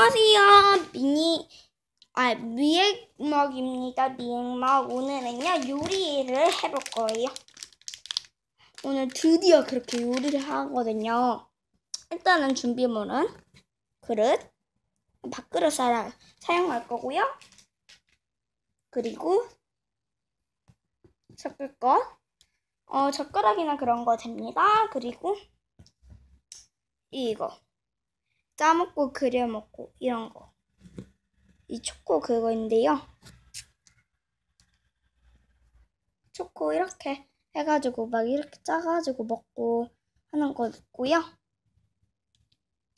안녕하세요. 미니, 아, 미액먹입니다. 미액먹. 오늘은요, 요리를 해볼 거예요. 오늘 드디어 그렇게 요리를 하거든요. 일단은 준비물은 그릇, 밥그릇 사, 사용할 거고요. 그리고 섞을 거, 어, 젓가락이나 그런 거 됩니다. 그리고 이거. 짜먹고 그려 먹고 이런 거. 이 초코 그거인데요. 초코 이렇게 해가지고 막 이렇게 짜가지고 먹고 하는 거 있고요.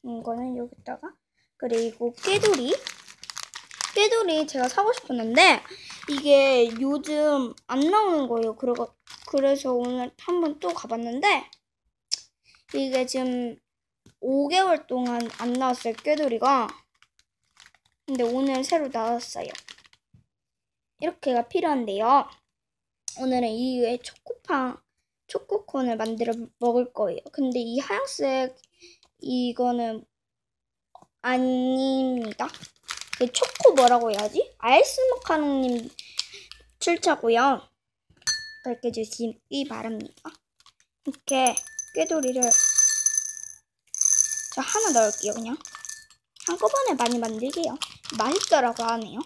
이거는 여기다가 그리고 깨돌이 깨돌이 제가 사고 싶었는데 이게 요즘 안 나오는 거예요. 그래서 그래서 오늘 한번 또 가봤는데 이게 지금 5개월 동안 안 나왔어요, 꾀돌이가. 근데 오늘 새로 나왔어요. 이렇게가 필요한데요. 오늘은 이외에 초코팡, 초코콘을 만들어 먹을 거예요. 근데 이 하얀색, 이거는 아닙니다. 그 초코 뭐라고 해야지? 아이스 모카롱님 출처고요. 그렇게 주시기 바랍니다. 이렇게 꾀돌이를 저 하나 넣을게요, 그냥. 한꺼번에 많이 만들게요. 맛있더라고 하네요.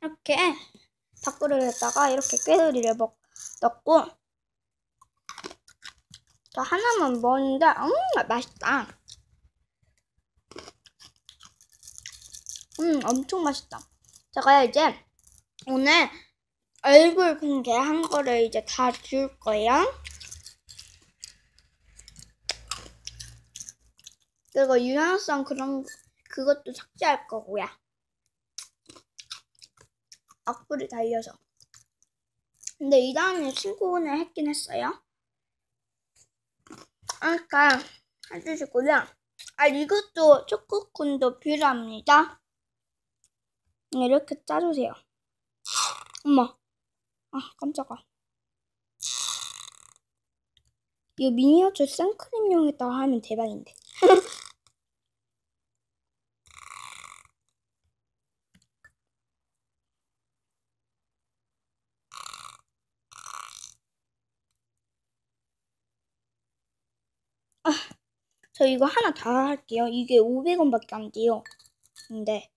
이렇게 밥그릇에다가 이렇게 꾀돌이를 먹, 넣고 저 하나만 먹는데 음 맛있다. 음 엄청 맛있다. 제가 이제 오늘 얼굴 공개한 거를 이제 다 줄 거예요. 그리고 유연성 그런 그것도 삭제할 거고요. 악플이 달려서. 근데 이 다음에 신고를 했긴 했어요. 그러니까 해주시고요. 아 이것도 초코콘도 필요합니다. 이렇게 짜주세요. 엄마. 아 깜짝아. 이거 미니어처 생크림용에다가 하면 대박인데. 아, 저 이거 하나 다 할게요. 이게 500원밖에 안 돼요. 근데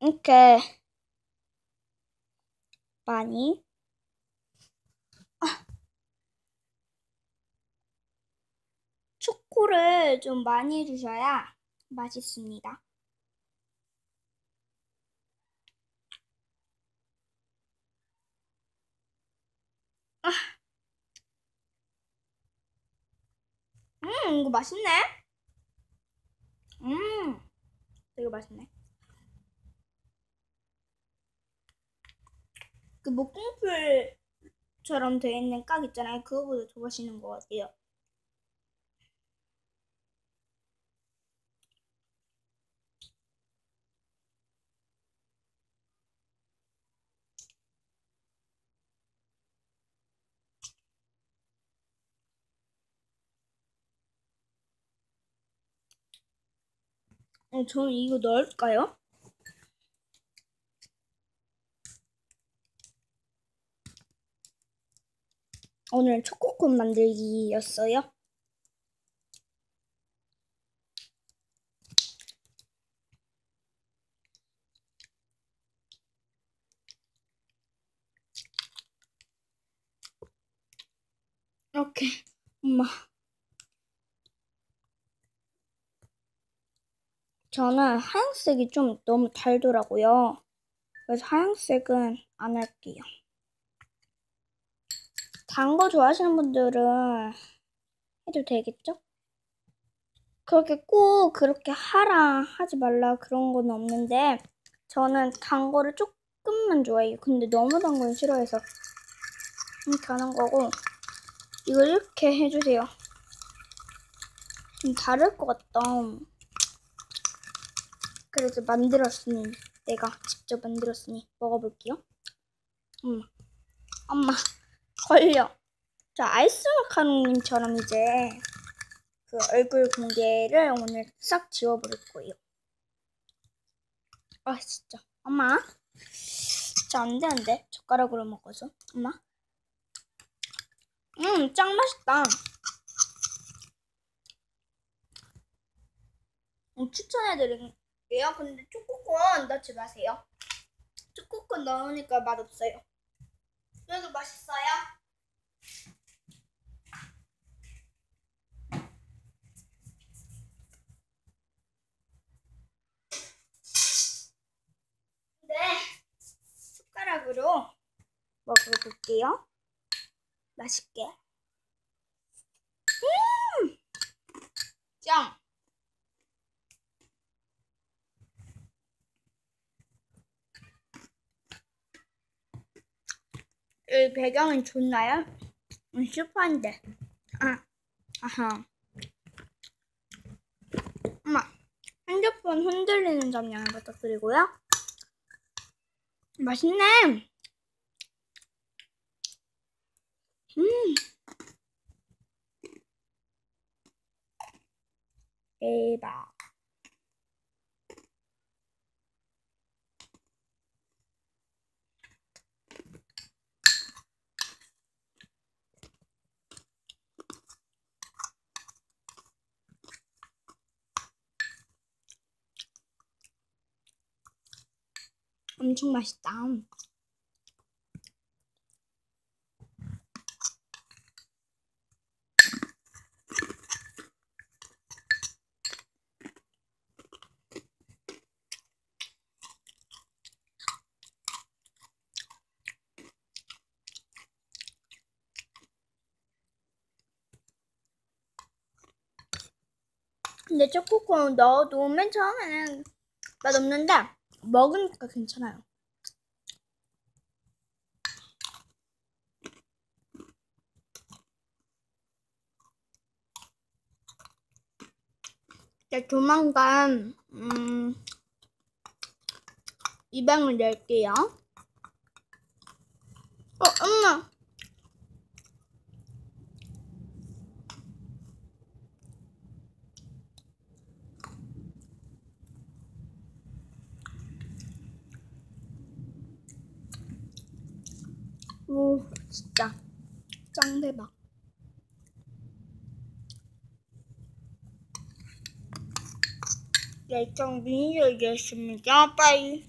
이렇게 많이 아, 초코를 좀 많이 해주셔야 맛있습니다. 아. 음, 이거 맛있네. 음, 이거 맛있네. 그 목공풀처럼 되어 있는 깍 있잖아요. 그거보다 더 맛있는 것 같아요. 어, 저는 이거 넣을까요? 오늘 초코콘 만들기였어요. 이렇게 엄마 저는 하얀색이 좀 너무 달더라고요. 그래서 하얀색은 안 할게요. 단 거 좋아하시는 분들은 해도 되겠죠? 그렇게 꼭 그렇게 하라 하지 말라 그런 건 없는데 저는 단 거를 조금만 좋아해요. 근데 너무 단 건 싫어해서 이렇게 하는 거고 이걸 이렇게 해주세요. 좀 다를 것 같다. 그래서 만들었으니 내가 직접 만들었으니 먹어볼게요. 음, 엄마 걸려. 자, 아이스 마카롱님처럼 이제 그 얼굴 공개를 오늘 싹 지워버릴 거예요. 아, 진짜. 엄마. 진짜 안 돼, 안 돼. 젓가락으로 먹어서. 엄마. 음, 짱 맛있다. 음, 추천해드 릴게요. 근데 초코콘 넣지 마세요. 초코콘 넣으니까 맛없어요. 그래도 맛있어요. 네. 숟가락으로 먹어볼게요. 맛있게. 음! 짱! 배경은 좋나요? 음, 슈퍼인데. 아, 아하. 엄마, 핸드폰 흔들리는 점 양해 부탁드리고요. 맛있네. 음. 대박. 엄청 맛있다. 근데 초코콘 넣어도 맨 처음에는 맛없는데 먹으니까 괜찮아요. 이제 조만간 음, 입양을 낼게요. 어, 엄마. 오, 진짜 짱 대박. 열정 미니를 얘기했습니다. 빠이.